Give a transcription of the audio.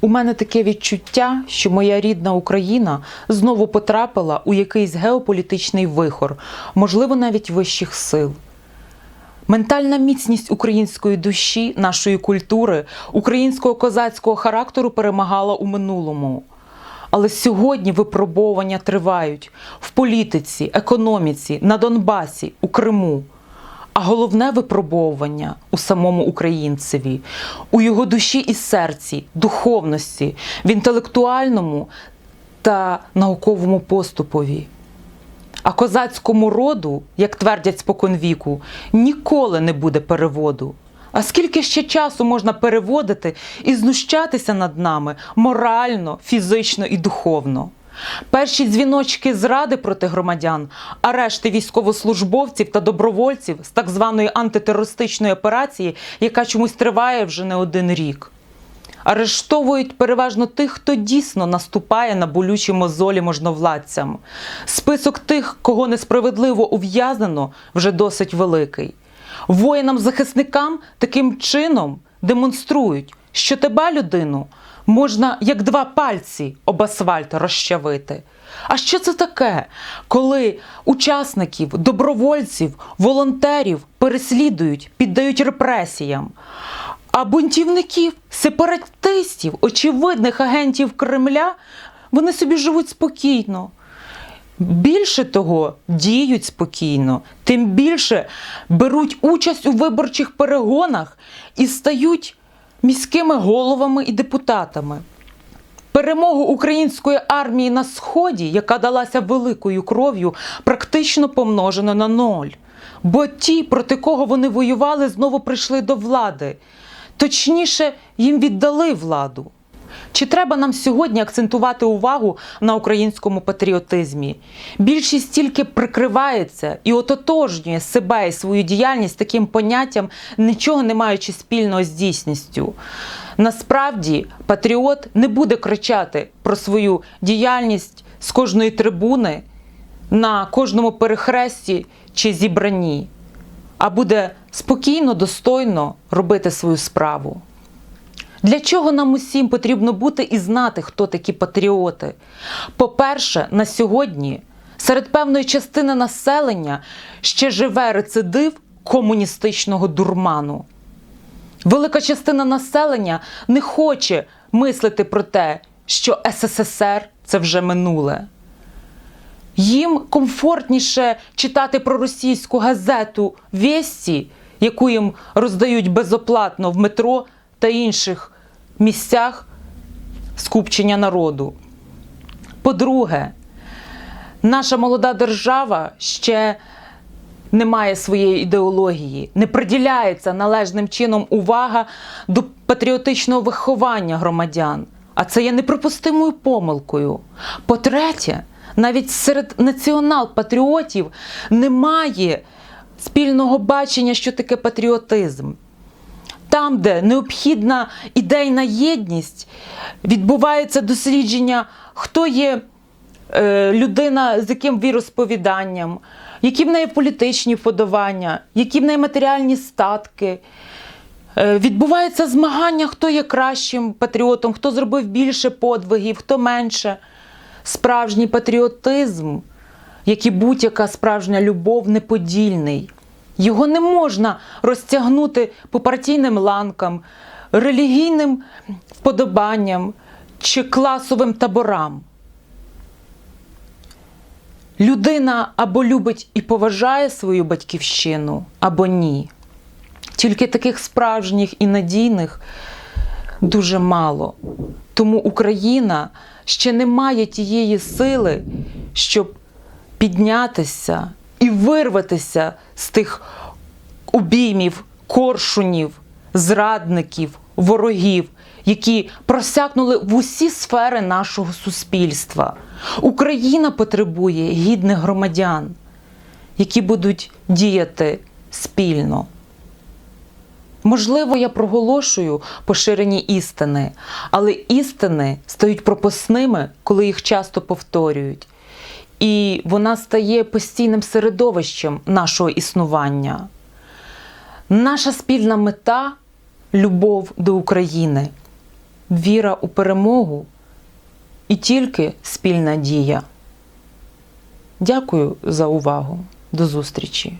У мене таке відчуття, що моя рідна Україна знову потрапила у якийсь геополітичний вихор, можливо, навіть вищих сил. Ментальна міцність української душі, нашої культури, українського козацького характеру перемагала у минулому. Але сьогодні випробовування тривають в політиці, економіці, на Донбасі, у Криму. А головне випробовування у самому українцеві, у його душі і серці, духовності, в інтелектуальному та науковому поступові. А козацькому роду, як твердять споконвіку, ніколи не буде переводу. А скільки ще часу можна переводити і знущатися над нами морально, фізично і духовно? Перші дзвіночки зради проти громадян, арешти військовослужбовців та добровольців з так званої антитерористичної операції, яка чомусь триває вже не один рік. Арештовують переважно тих, хто дійсно наступає на болючі мозолі можновладцям. Список тих, кого несправедливо ув'язнено, вже досить великий. Воїнам-захисникам таким чином демонструють, що тебе, людину, можна як два пальці об асфальт розчавити. А що це таке, коли учасників, добровольців, волонтерів переслідують, піддають репресіям? А бунтівників, сепаратистів, очевидних агентів Кремля, вони собі живуть спокійно. Більше того, діють спокійно, тим більше беруть участь у виборчих перегонах і стають міськими головами і депутатами. Перемогу української армії на сході, яка далася великою кров'ю, практично помножено на ноль. Бо ті, проти кого вони воювали, знову прийшли до влади. Точніше, їм віддали владу. Чи треба нам сьогодні акцентувати увагу на українському патріотизмі? Більшість тільки прикривається і ототожнює себе і свою діяльність таким поняттям, нічого не маючи спільного з дійсністю. Насправді, патріот не буде кричати про свою діяльність з кожної трибуни на кожному перехресті чи зібранні, а буде спокійно, достойно робити свою справу. Для чого нам усім потрібно бути і знати, хто такі патріоти? По-перше, на сьогодні серед певної частини населення ще живе рецидив комуністичного дурману. Велика частина населення не хоче мислити про те, що СССР це вже минуле. Їм комфортніше читати про російську газету Вєсті, яку їм роздають безоплатно в метро та інших місцях скупчення народу. По-друге, наша молода держава ще не має своєї ідеології, не приділяється належним чином увага до патріотичного виховання громадян. А це є неприпустимою помилкою. По-третє, навіть серед націонал-патріотів немає спільного бачення, що таке патріотизм. Там, де необхідна ідейна єдність, відбувається дослідження, хто є е, людина з яким віросповіданням, які в неї політичні вподобання, які в неї матеріальні статки. Е, Відбувається змагання, хто є кращим патріотом, хто зробив більше подвигів, хто менше. Справжній патріотизм, як і будь-яка справжня любов, неподільний. Його не можна розтягнути по партійним ланкам, релігійним вподобанням чи класовим таборам. Людина або любить і поважає свою батьківщину, або ні. Тільки таких справжніх і надійних дуже мало. Тому Україна ще не має тієї сили, щоб піднятися і вирватися з тих обіймів, коршунів, зрадників, ворогів, які просякнули в усі сфери нашого суспільства. Україна потребує гідних громадян, які будуть діяти спільно. Можливо, я проголошую поширені істини, але істини стають пропасними, коли їх часто повторюють. І вона стає постійним середовищем нашого існування. Наша спільна мета любов до України. віра у перемогу і тільки спільна дія. Дякую за увагу. До зустрічі!